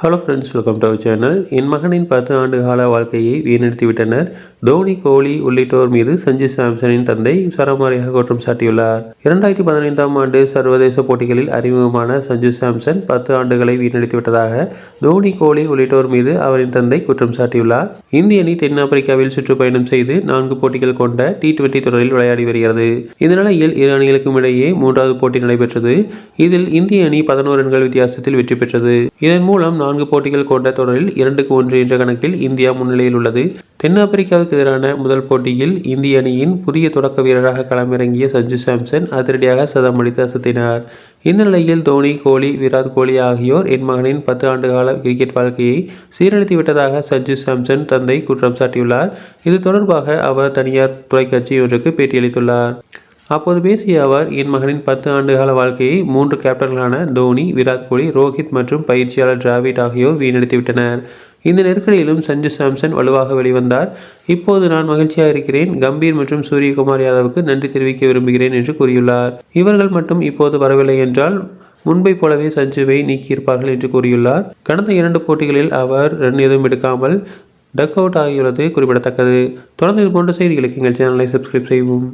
Hello friends welcome to our channel என் மகனின் பத்து ஆண்டு கால வாழ்க்கையை வீணடித்துவிட்டனர். தோனி கோலி உள்ளிட்டோர் மீது சஞ்சு சாம்சனின் தந்தை சரமாரியாக குற்றம் சாட்டியுள்ளார். இரண்டாயிரத்தி பதினைந்தாம் ஆண்டு சர்வதேச போட்டிகளில் அறிமுகமான சஞ்சு சாம்சன் பத்து ஆண்டுகளை வீணடித்துவிட்டதாக தோனி கோலி உள்ளிட்டோர் மீது அவரின் தந்தை குற்றம் சாட்டியுள்ளார். இந்திய அணி தென்னாப்பிரிக்காவில் சுற்றுப்பயணம் செய்து நான்கு போட்டிகள் கொண்ட டி டுவெண்டி தொடரில் விளையாடி வருகிறது. இந்த நிலையில் இரு அணிகளுக்கும் இடையே மூன்றாவது போட்டி நடைபெற்றது. இதில் இந்திய அணி பதினோரு ரன்கள் வித்தியாசத்தில் வெற்றி பெற்றது. இதன் மூலம் நான்கு போட்டிகள் கொண்ட தொடரில் இரண்டுக்கு ஒன்று என்ற கணக்கில் இந்தியா முன்னிலையில் உள்ளது. தென்னாப்பிரிக்காவுக்கு எதிரான முதல் போட்டியில் இந்திய அணியின் புதிய தொடக்க வீரராக களமிறங்கிய சஞ்சு சாம்சன் அதிரடியாக சதம் அடித்து அசத்தினார். இந்த நிலையில் தோனி கோலி விராட் கோலி ஆகியோர் என் மகனின் பத்து ஆண்டுகால கிரிக்கெட் வாழ்க்கையை சீரழித்து விட்டதாக சஞ்சு சாம்சன் தந்தை குற்றம் சாட்டியுள்ளார். இது தொடர்பாக அவர் தனியார் தொலைக்காட்சி ஒன்றுக்கு பேட்டியளித்துள்ளார். அப்போது பேசிய அவர் என் மகனின் பத்து ஆண்டுகால வாழ்க்கையை மூன்று கேப்டன்களான தோனி விராட் கோலி ரோஹித் மற்றும் பயிற்சியாளர் டிராவிட் ஆகியோர் வீணடித்துவிட்டனர் இந்த நெருக்கடியிலும் சஞ்சு சாம்சன் வலுவாக வெளிவந்தார். இப்போது நான் மகிழ்ச்சியாக இருக்கிறேன். கம்பீர் மற்றும் சூரியகுமார் யாதவுக்கு நன்றி தெரிவிக்க விரும்புகிறேன் என்று கூறியுள்ளார். இவர்கள் மட்டும் இப்போது வரவில்லை என்றால் முன்பை போலவே சஞ்சுவை நீக்கியிருப்பார்கள் என்று கூறியுள்ளார். கடந்த இரண்டு போட்டிகளில் அவர் ரன் எதுவும் எடுக்காமல் டக் அவுட் ஆகியுள்ளது குறிப்பிடத்தக்கது. தொடர்ந்து இது போன்ற செய்திகளுக்கு எங்கள் சேனலை சப்ஸ்கிரைப் செய்வோம்